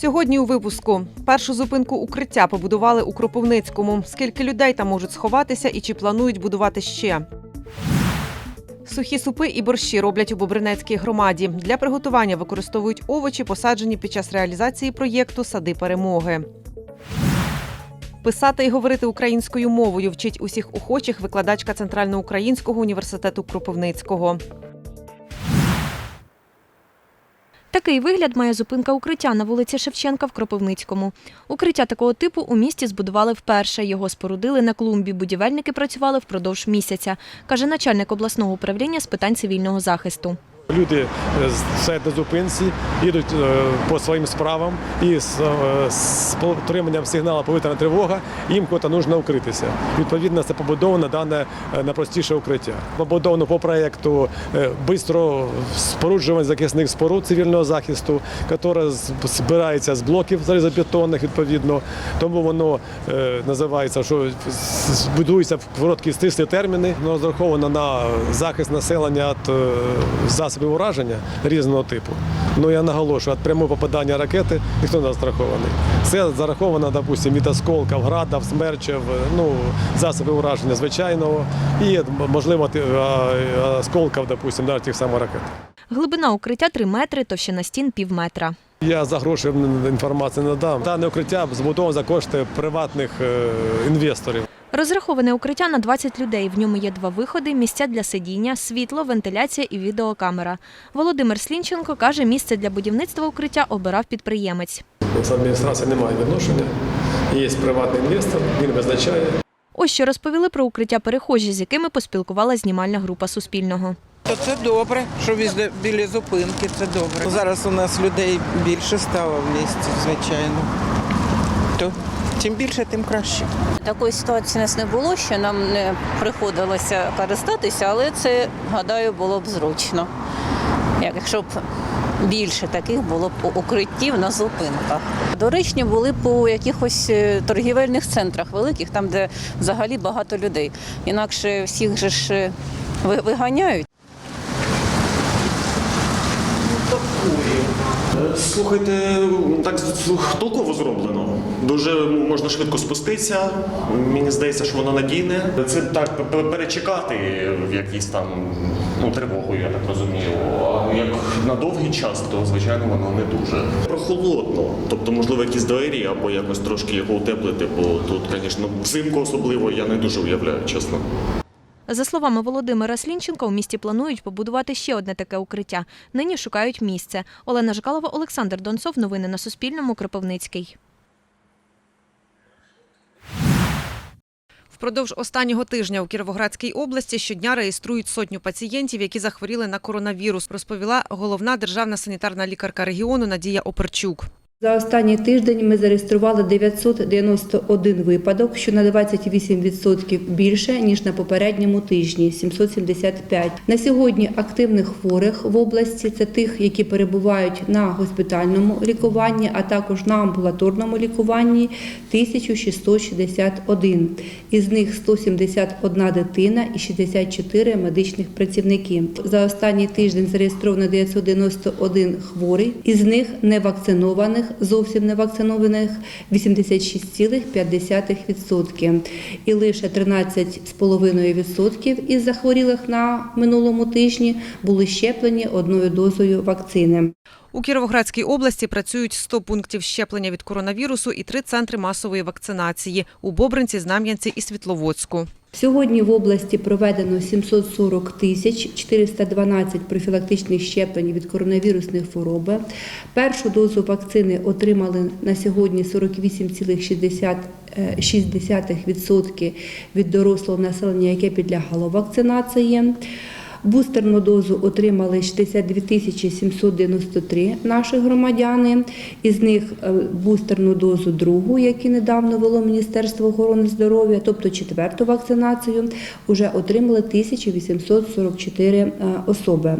Сьогодні у випуску першу зупинку укриття побудували у Кропивницькому. Скільки людей там можуть сховатися і чи планують будувати ще? Сухі супи і борщі роблять у Бобринецькій громаді. Для приготування використовують овочі, посаджені під час реалізації проєкту Сади перемоги. Писати і говорити українською мовою вчить усіх охочих викладачка Центральноукраїнського університету Кропивницького. Такий вигляд має зупинка укриття на вулиці Шевченка в Кропивницькому. Укриття такого типу у місті збудували вперше. Його спорудили на клумбі. Будівельники працювали впродовж місяця, каже начальник обласного управління з питань цивільного захисту. Люди е, стоять на зупинці, їдуть е, по своїм справам і з, е, з отриманням сигналу повітряна тривога їм куди потрібно укритися. Відповідно, це побудовано дане найпростіше укриття. Побудовано по проєкту швидко споруджування захисних споруд цивільного захисту, яке з- збирається з блоків залізобетонних відповідно. Тому воно називається, що будується в короткі стислі терміни. Воно розраховано на захист населення від е, засобів ураження різного типу. Ну я наголошую, від прямого попадання ракети ніхто не застрахований. Це зараховано, допустимо, від осколків, градів, смерчів, ну, засобів ураження звичайного і, можливо, осколків, допустимо, навіть тих самих ракет. Глибина укриття 3 метри, товщина стін пів метра. Я за гроші інформації не дам. Дане укриття збудовано за кошти приватних е, інвесторів. Розраховане укриття на 20 людей. В ньому є два виходи, місця для сидіння, світло, вентиляція і відеокамера. Володимир Слінченко каже, місце для будівництва укриття обирав підприємець. З адміністрації немає відношення. Є приватний інвестор, він визначає. Ось що розповіли про укриття перехожі, з якими поспілкувала знімальна група Суспільного. То це добре, що візде- біля зупинки, це добре. Зараз у нас людей більше стало в місті, звичайно. То чим більше, тим краще. Такої ситуації у нас не було, що нам не приходилося користатися, але це, гадаю, було б зручно. Якщо б більше таких було б укриттів на зупинках. Доречні були у якихось е, торгівельних центрах великих, там, де взагалі багато людей. Інакше всіх же ж е, виганяють. Слухайте, так толково зроблено. Дуже можна швидко спуститися. Мені здається, що воно надійне. Це так перечекати в якійсь там ну, тривогу, я так розумію. А як на довгий час, то звичайно воно не дуже. Прохолодно. Тобто, можливо, якісь двері або якось трошки його утеплити, бо тут, звісно, взимку особливо я не дуже уявляю, чесно. За словами Володимира Слінченка, у місті планують побудувати ще одне таке укриття. Нині шукають місце. Олена Жкалова, Олександр Донцов. Новини на Суспільному. Кропивницький. Впродовж останнього тижня у Кіровоградській області щодня реєструють сотню пацієнтів, які захворіли на коронавірус, розповіла головна державна санітарна лікарка регіону Надія Оперчук. За останній тиждень ми зареєстрували 991 випадок, що на 28% більше ніж на попередньому тижні 775. На сьогодні активних хворих в області це тих, які перебувають на госпітальному лікуванні, а також на амбулаторному лікуванні 1661. Із них 171 дитина і 64 медичних працівники. За останній тиждень зареєстровано 991 хворий, із них невакцинованих, зовсім невакцинованих 86,5%. І лише 13,5% із захворілих на минулому тижні були щеплені одною дозою вакцини. У Кіровоградській області працюють 100 пунктів щеплення від коронавірусу і три центри масової вакцинації у Бобринці, Знам'янці і Світловодську. Сьогодні в області проведено 740 тисяч 412 профілактичних щеплень від коронавірусної хвороби. Першу дозу вакцини отримали на сьогодні 48,6% від дорослого населення, яке підлягало вакцинації. Бустерну дозу отримали 62 тисячі 793 наші громадяни. Із них е, бустерну дозу другу, яку недавно вело Міністерство охорони здоров'я, тобто четверту вакцинацію, вже отримали 1844 е, особи.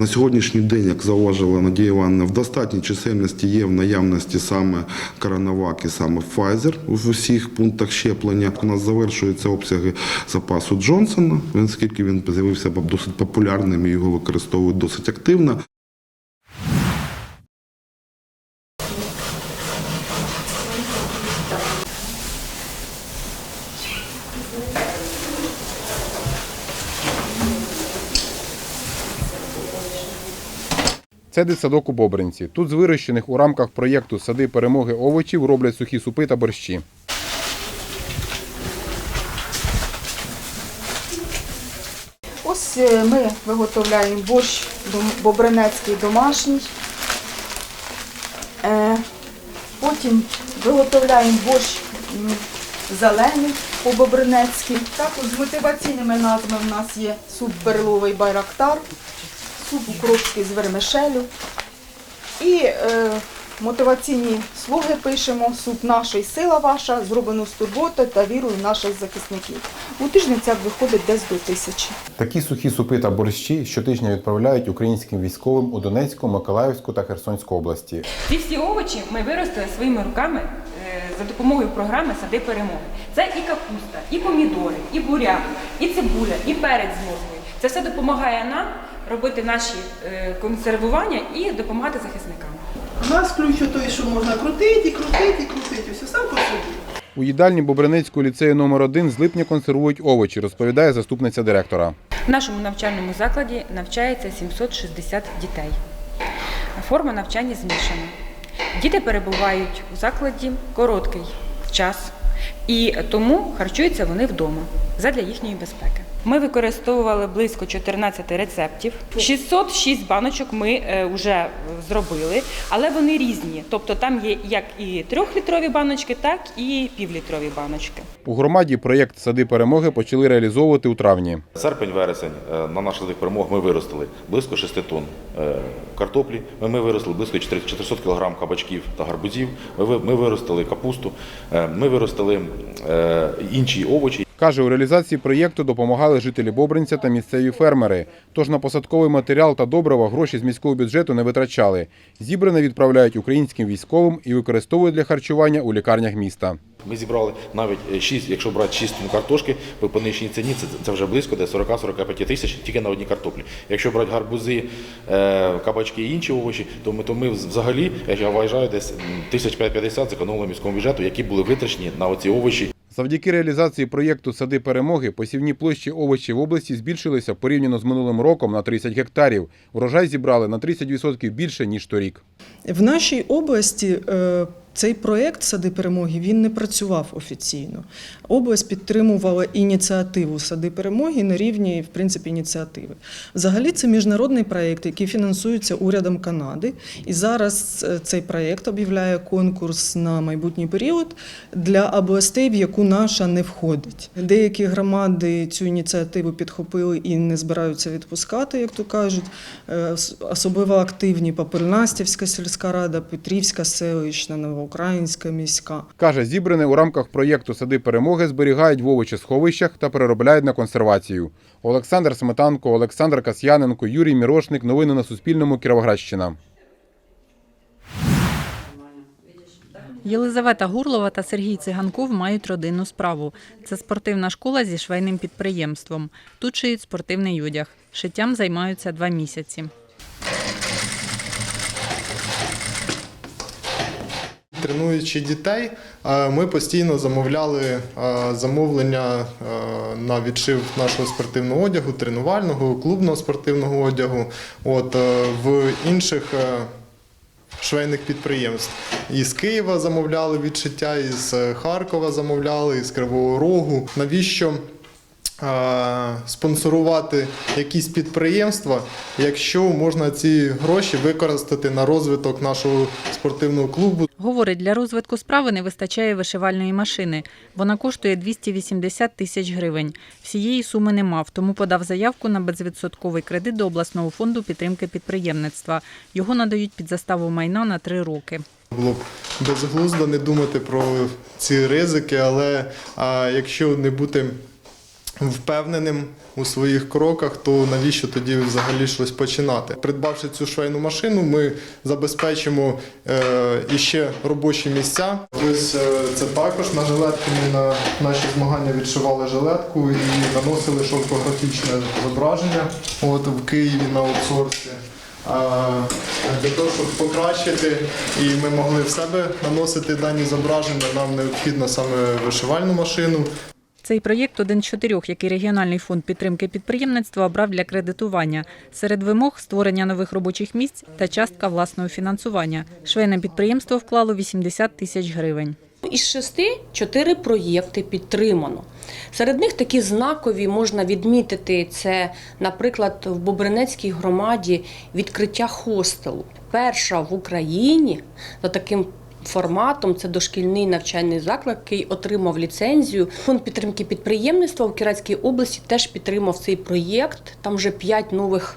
На сьогоднішній день, як зауважила Надія Івановна, в достатній чисельності є в наявності саме коронавак і саме Pfizer в усіх пунктах щеплення. У нас завершуються обсяги запасу Джонсона, оскільки він з'явився досить популярним і його використовують досить активно. Це дитсадок у Бобринці. Тут з вирощених у рамках проєкту Сади перемоги овочів роблять сухі супи та борщі. Ось е, ми виготовляємо борщ бобринецький домашній. Е, Потім виготовляємо борщ зелений по-бобринецьки. Також з мотиваційними назвами в нас є суп перловий байрактар, суп укропський з вермишелю. І е, мотиваційні слуги пишемо суп нашої сила ваша, зроблено з турботою та вірою наших захисників. У тиждень це виходить десь до тисячі. Такі сухі супи та борщі щотижня відправляють українським військовим у Донецьку, Миколаївську та Херсонську області. Ці всі овочі ми виростили своїми руками е, за допомогою програми Сади перемоги. Це і капуста, і помідори, і буряк, і цибуля, і перець з морквою. Це все допомагає нам робити наші е, консервування і допомагати захисникам. У нас ключ той, що можна крутити, і крутити, і крутити. Все сам по собі. У їдальні Бобринецького ліцею номер 1 з липня консервують овочі, розповідає заступниця директора. В нашому навчальному закладі навчається 760 дітей. Форма навчання змішана. Діти перебувають у закладі короткий час, і тому харчуються вони вдома задля їхньої безпеки. Ми використовували близько 14 рецептів. 606 баночок ми вже зробили, але вони різні. Тобто там є як і трьохлітрові баночки, так і півлітрові баночки. У громаді проєкт Сади перемоги почали реалізовувати у травні. Серпень-вересень е, на наших садах перемог ми виростили близько 6 тонн е, картоплі. Ми, ми виростили близько 4 400 кг кабачків та гарбузів. Ми, виростили капусту. е, Ми виростили е, інші овочі. Каже, у реалізації проєкту допомагали жителі Бобринця та місцеві фермери. Тож на посадковий матеріал та добрива гроші з міського бюджету не витрачали. Зібране відправляють українським військовим і використовують для харчування у лікарнях міста. Ми зібрали навіть 6, якщо брати 6 тонн картошки, по понижній ціні це, вже близько де 40-45 тисяч тільки на одній картоплі. Якщо брати гарбузи, е, кабачки і інші овочі, то ми, то ми взагалі, я вважаю, десь м, 1550 зекономили міському бюджету, які були витрачені на оці овочі. Завдяки реалізації проєкту Сади перемоги посівні площі овочів в області збільшилися порівняно з минулим роком на 30 гектарів. Урожай зібрали на 30% більше ніж торік. В нашій області е, цей проєкт Сади перемоги він не працював офіційно. Область підтримувала ініціативу Сади перемоги на рівні в принципі ініціативи. Взагалі, це міжнародний проєкт, який фінансується урядом Канади. І зараз е, цей проєкт об'являє конкурс на майбутній період для областей, в яку наша не входить. Деякі громади цю ініціативу підхопили і не збираються відпускати, як то кажуть. Е, Особливо активні Попельнастівська сільська рада, Петрівська селищна, Новоукраїнська міська. Каже, зібране у рамках проєкту Сади перемоги зберігають в овочесховищах та переробляють на консервацію. Олександр Сметанко, Олександр Касьяненко, Юрій Мірошник. Новини на Суспільному. Кіровоградщина. Єлизавета Гурлова та Сергій Циганков мають родинну справу. Це спортивна школа зі швейним підприємством. Тут шиють спортивний одяг. Шиттям займаються два місяці. Тренуючи дітей, ми постійно замовляли замовлення на відшив нашого спортивного одягу, тренувального, клубного спортивного одягу. От е, в інших е, швейних підприємств. Із Києва замовляли відшиття, із е, Харкова замовляли, із Кривого Рогу. Навіщо? Спонсорувати якісь підприємства, якщо можна ці гроші використати на розвиток нашого спортивного клубу, Говорить, для розвитку справи не вистачає вишивальної машини. Вона коштує 280 тисяч гривень. Всієї суми не мав, тому подав заявку на безвідсотковий кредит до обласного фонду підтримки підприємництва. Його надають під заставу майна на три роки. Було б безглуздо не думати про ці ризики, але а, якщо не бути впевненим у своїх кроках, то навіщо тоді взагалі щось починати? Придбавши цю швейну машину, ми забезпечимо е, іще робочі місця. Ось е, це також на жилетки. Ми на наші змагання відшивали жилетку і наносили шовкографічне зображення от в Києві на аутсорсі. Для того, щоб покращити, і ми могли в себе наносити дані зображення, нам необхідно саме вишивальну машину. Цей проєкт один з чотирьох, який регіональний фонд підтримки підприємництва обрав для кредитування. Серед вимог створення нових робочих місць та частка власного фінансування. Швейне підприємство вклало 80 тисяч гривень. Із шести чотири проєкти підтримано. Серед них такі знакові можна відмітити це, наприклад, в Бобринецькій громаді відкриття хостелу. Перша в Україні за таким форматом це дошкільний навчальний заклад, який отримав ліцензію. Фонд підтримки підприємництва у Кіратській області теж підтримав цей проєкт. Там вже п'ять нових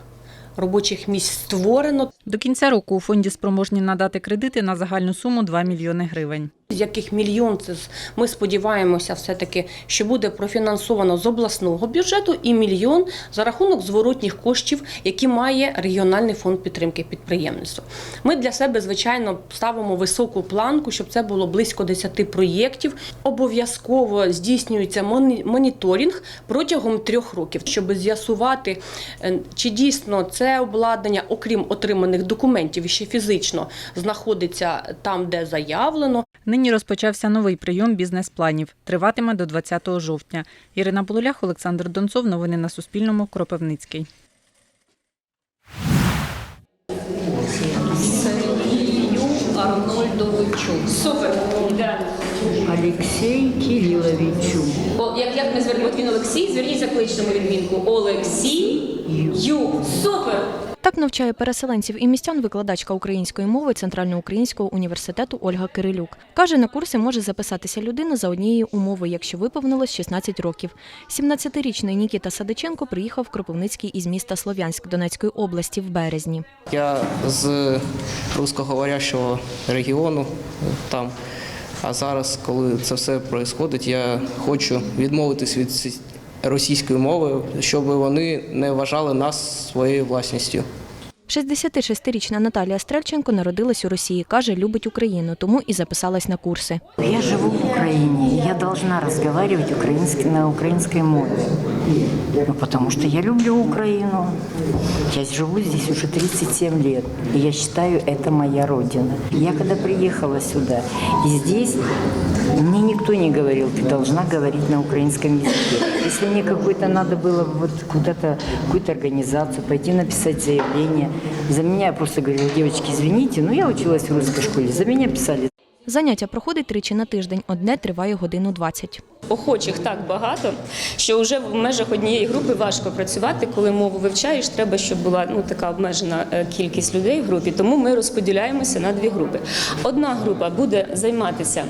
робочих місць створено. До кінця року у фонді спроможні надати кредити на загальну суму 2 мільйони гривень. яких мільйон це ми сподіваємося, все таки, що буде профінансовано з обласного бюджету, і мільйон за рахунок зворотніх коштів, які має регіональний фонд підтримки підприємництва. Ми для себе звичайно ставимо високу планку, щоб це було близько 10 проєктів. Обов'язково здійснюється моні- моніторинг протягом трьох років, щоб з'ясувати, е, чи дійсно це обладнання, окрім отриманих документів, ще фізично знаходиться там, де заявлено. Нині розпочався новий прийом бізнес-планів. Триватиме до 20 жовтня. Ірина Полулях, Олександр Донцов. Новини на Суспільному. Кропивницький. Арнольдовичу. Супер. Олексій Кириловичу. О, як, як ми звернемо він Олексій, зверніть за кличному відмінку. Олексій Ю. Супер. Так навчає переселенців і містян викладачка української мови Центральноукраїнського університету Ольга Кирилюк. Каже, на курси може записатися людина за однієї умови, якщо виповнилось 16 років. 17-річний Нікіта Садиченко приїхав в Кропивницький із міста Слов'янськ Донецької області в березні. Я з русскоговорящого регіону там. А зараз, коли це все відбувається, я хочу відмовитись від російської мови, щоб вони не вважали нас своєю власністю. 66-річна Наталія Стрельченко народилась у Росії. Каже, любить Україну, тому і записалась на курси. Я живу в Украине, я должна разговаривать украински, на украинской мове. Ну, потому что я люблю Украину. Я живу здесь уже 37 лет, и я считаю, это моя родина. Я когда приехала сюда, и здесь никто не говорил, ты должна говорить на украинском языке. Если мне какой-то надо было вот куда-то, какую-то организацию, пойти написать заявление, за меня просто говорили, девочки, извините, но я училась в русской школе, за меня писали Заняття проходить тричі на тиждень. Одне триває годину 20. Охочих так багато, що вже в межах однієї групи важко працювати. Коли мову вивчаєш, треба, щоб була ну така обмежена е, кількість людей в групі. Тому ми розподіляємося на дві групи. Одна група буде займатися.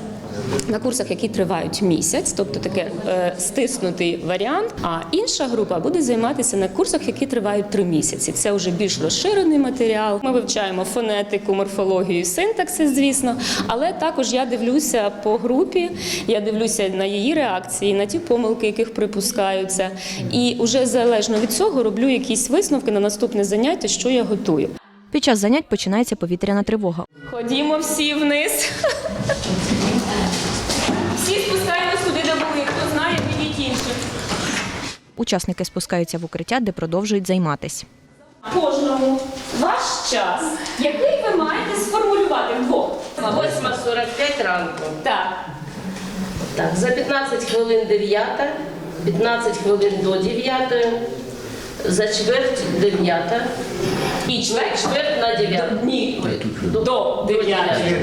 на курсах, які тривають місяць, тобто таке е, стиснутий варіант. А інша група буде займатися на курсах, які тривають три місяці. Це вже більш розширений матеріал. Ми вивчаємо фонетику, морфологію, синтаксис, звісно. Але також я дивлюся по групі, я дивлюся на її реакції, на ті помилки, яких припускаються. І вже залежно від цього роблю якісь висновки на наступне заняття, що я готую. Під час занять починається повітряна тривога. Ходімо всі вниз. Всі спускаємось туди, де були. Хто знає, підіть інших. Учасники спускаються в укриття, де продовжують займатись. Кожному ваш час, який ви маєте сформулювати вдвох. 8.45 ранку. Так. Так, за 15 хвилин 9, 15 хвилин до 9, за чверть 9. І чверть? Чверть на 9. Ні, до 9.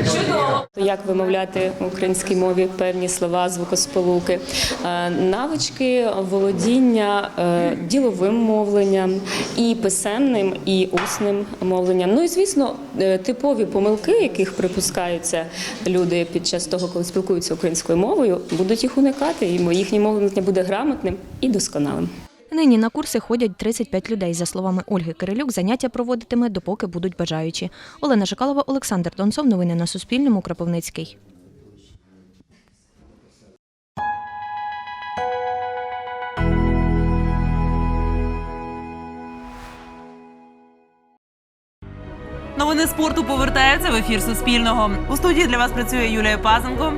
Чудово. Як вимовляти в українській мові певні слова, звукосполуки, Е, навички володіння е, діловим мовленням, і писемним, і усним мовленням. Ну і звісно, е, типові помилки, яких припускаються люди під час того, коли спілкуються українською мовою, будуть їх уникати, і їхнє мовлення буде грамотним і досконалим. Нині на курси ходять 35 людей. За словами Ольги Кирилюк, заняття проводитиме, допоки будуть бажаючі. Олена Жикалова, Олександр Донцов. Новини на Суспільному. Кропивницький. Новини спорту повертаються в ефір Суспільного. У студії для вас працює Юлія Пазенко.